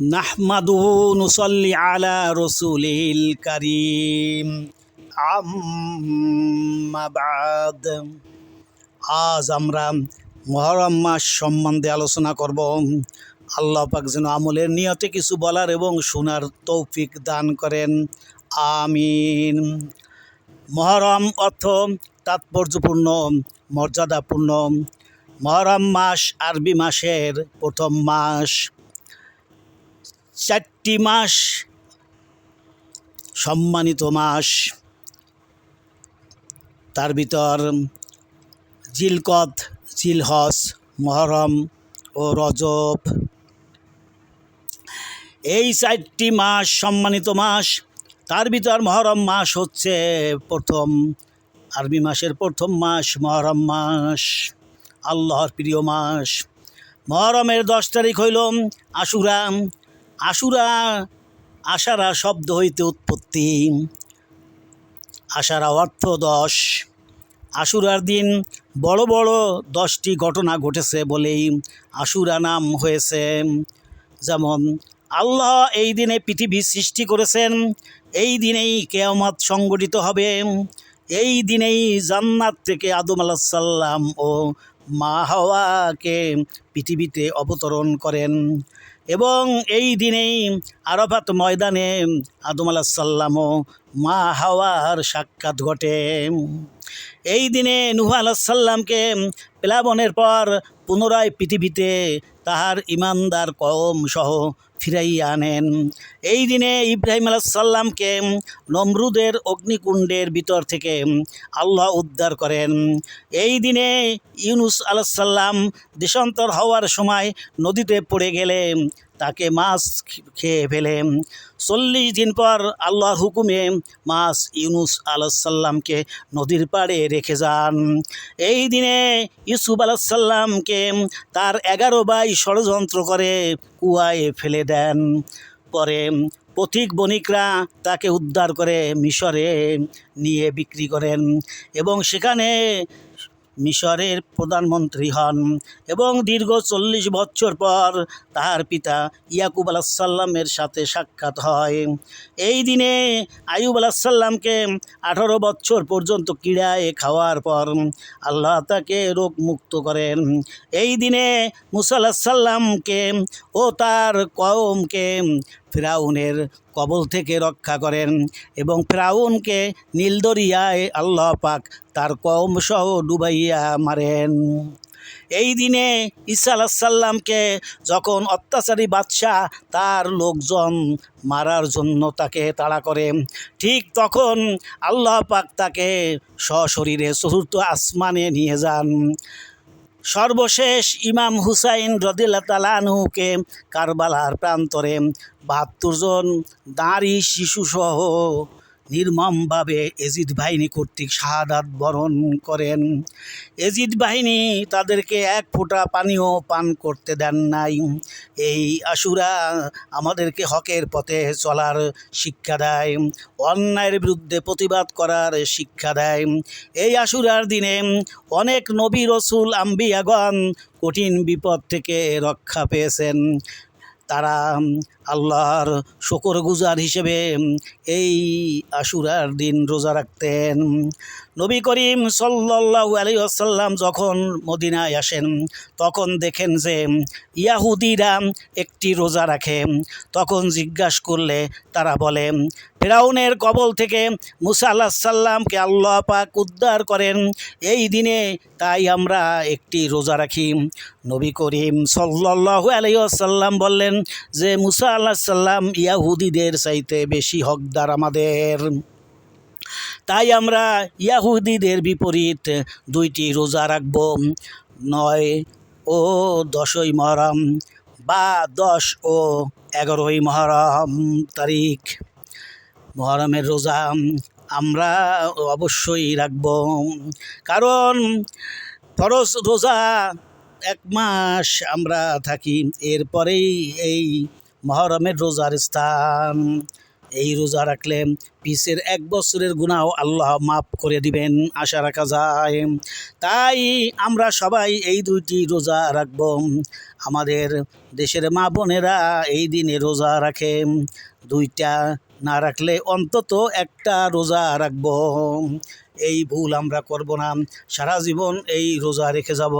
নাহমাদুহু নুসল্লি আলা রসুলিল করিম। আম্মা বাদ। আজ আমরা মহরম মাস সম্বন্ধে আলোচনা করব। আল্লাহ পাক যেন আমলের নিয়তে কিছু বলার এবং শোনার তৌফিক দান করেন। আমিন। মহরম অর্থ তাৎপর্যপূর্ণ, মর্যাদাপূর্ণ। মহরম মাস আরবি মাসের প্রথম মাস। চারটি মাস সম্মানিত মাস। তার ভিতর জিলকদ জিলহস মহরম ও রজব। এই চারটি মাস সম্মানিত মাস, তার ভিতর মহরম মাস হচ্ছে প্রথম, আরবি মাসের প্রথম মাস, মহরম মাস, আল্লাহর প্রিয় মাস। মহরমের দশ তারিখ হইল আশুরা। আশুরা, আশারা শব্দ হইতে উৎপত্তি। আশারা অর্থ দশ আশুরার দিন বড় বড় দশটি ঘটনা ঘটেছে বলেই আশুরা নাম হয়েছে। যেমন, আল্লাহ এই দিনে পৃথিবী সৃষ্টি করেছেন, এই দিনেই কেয়ামত সংগঠিত হবে, এই দিনেই জান্নাত থেকে আদম আলাহিসাল্লাম ও মা হাওয়াকে পৃথিবীতে অবতরণ করেন। এবং এই দিনেই আরফাত ময়দানে আদম আলাহিসাল্লাম ও মা হাওয়ার সাক্ষাৎ ঘটে। এই দিনে নুহ আলাহাল্লামকে প্লাবনের পর পুনরায় পৃথিবীতে তাহার ইমানদার কম সহ ফিরাইয়া আনেন। এই দিনে ইব্রাহিম আলাহাল্লামকে নমরুদের অগ্নিকুণ্ডের ভিতর থেকে আল্লাহ উদ্ধার করেন। এই দিনে ইউনুস আলাহিসাল্লাম দেশান্তর হওয়ার সময় নদীতে পড়ে গেলে তাকে মাছ খেয়ে ফেলে চল্লিশ দিন পর আল্লাহর হুকুমে মাছ ইউনুস আলাহিসাল্লামকে নদীর পাড়ে রেখে যান। এই দিনে ইউসুফ আলাহিসাল্লামকে তার এগারো বাই ষড়যন্ত্র করে কুয়ায় ফেলে দেন। পরে পথিক বণিকরা তাকে উদ্ধার করে মিশরে নিয়ে বিক্রি করেন এবং সেখানে মিশরের প্রধানমন্ত্রী হন এবং দীর্ঘ চল্লিশ বছর পর তাহার পিতা ইয়াকুব আলাহিসাল্লামের সাথে সাক্ষাৎ হয়। এই দিনে আয়ুব আলাহিসাল্লামকে আঠারো বছর পর্যন্ত ক্রীড়ায় খাওয়ার পর আল্লাহ তাকে রোগ মুক্ত করেন। এই দিনে মুসা আলাহিসাল্লামকে ও তার কওমকে ফেরাউনের কবল থেকে রক্ষা করেন এবং ফেরাউনকে নীলদরিয়ায় আল্লাহ পাক তার কম সহ ডুবাইয়া মারেন। এই দিনে ঈসা আলাহিসাল্লামকে যখন অত্যাচারী বাদশাহ তার লোকজন মারার জন্য তাকে তাড়া করে, ঠিক তখন আল্লাহ পাক তাকে সশরীরে চতুর্থ আসমানে নিয়ে যান। সর্বশেষ ইমাম হুসাইন রদিল্লা তালানহুকে কারবালার প্রান্তরে বাহাত্তর জন দাঁড়ি শিশুসহ নির্মমভাবে এজিদ বাহিনী কর্তৃক শাহাদাত বরণ করেন। এজিদ বাহিনী তাদেরকে এক ফোঁটা পানীয় পান করতে দেন নাই। এই আশুরা আমাদেরকে হকের পথে চলার শিক্ষা দেয়, অন্যায়ের বিরুদ্ধে প্রতিবাদ করার শিক্ষা দেয়। এই আশুরার দিনে অনেক নবী রসুল, আম্বিয়াগণ কঠিন বিপদ থেকে রক্ষা পেয়েছেন। তারা আল্লাহর শকর গুজার হিসেবে এই আশুরার দিন রোজা রাখতেন। নবী করিম সাল্লাহ আলী আসাল্লাম যখন মদিনায় আসেন, তখন দেখেন যে, ইয়াহুদিরা একটি রোজা রাখে। তখন জিজ্ঞাসা করলে তারা বলে, ফেরাউনের কবল থেকে মুসা আল্লাহ সাল্লামকে আল্লাহ পাক উদ্ধার করেন। এই দিনে তাই আমরা একটি রোজা রাখি। নবী করিম সাল্লাহ আলাইসাল্লাম বললেন যে, মুসা আল্লাহ সাল্লাম ইয়াহুদিদের চাইতে বেশি হকদার আমাদের। তাই আমরা ইয়াহুদিদের বিপরীত দুইটি রোজা রাখব, নয় ও দশই মহরম বা দশ ও এগারোই মহরম তারিখ। মহরমের রোজা আমরা অবশ্যই রাখব, কারণ ফরজ রোজা এক মাস আমরা থাকি, এরপরেই এই মহরমের রোজার স্থান। এই রোজা রাখলে পিসের এক বছরের গুণাও আল্লাহ মাফ করে দিবেন, আশা রাখা যায়। তাই আমরা সবাই এই দুইটি রোজা রাখব। আমাদের দেশের মা বোনেরা এই দিনে রোজা রাখে। দুইটা না রাখলে অন্তত একটা রোজা রাখব। এই ভুল আমরা করব না, সারা জীবন এই রোজা রেখে যাব।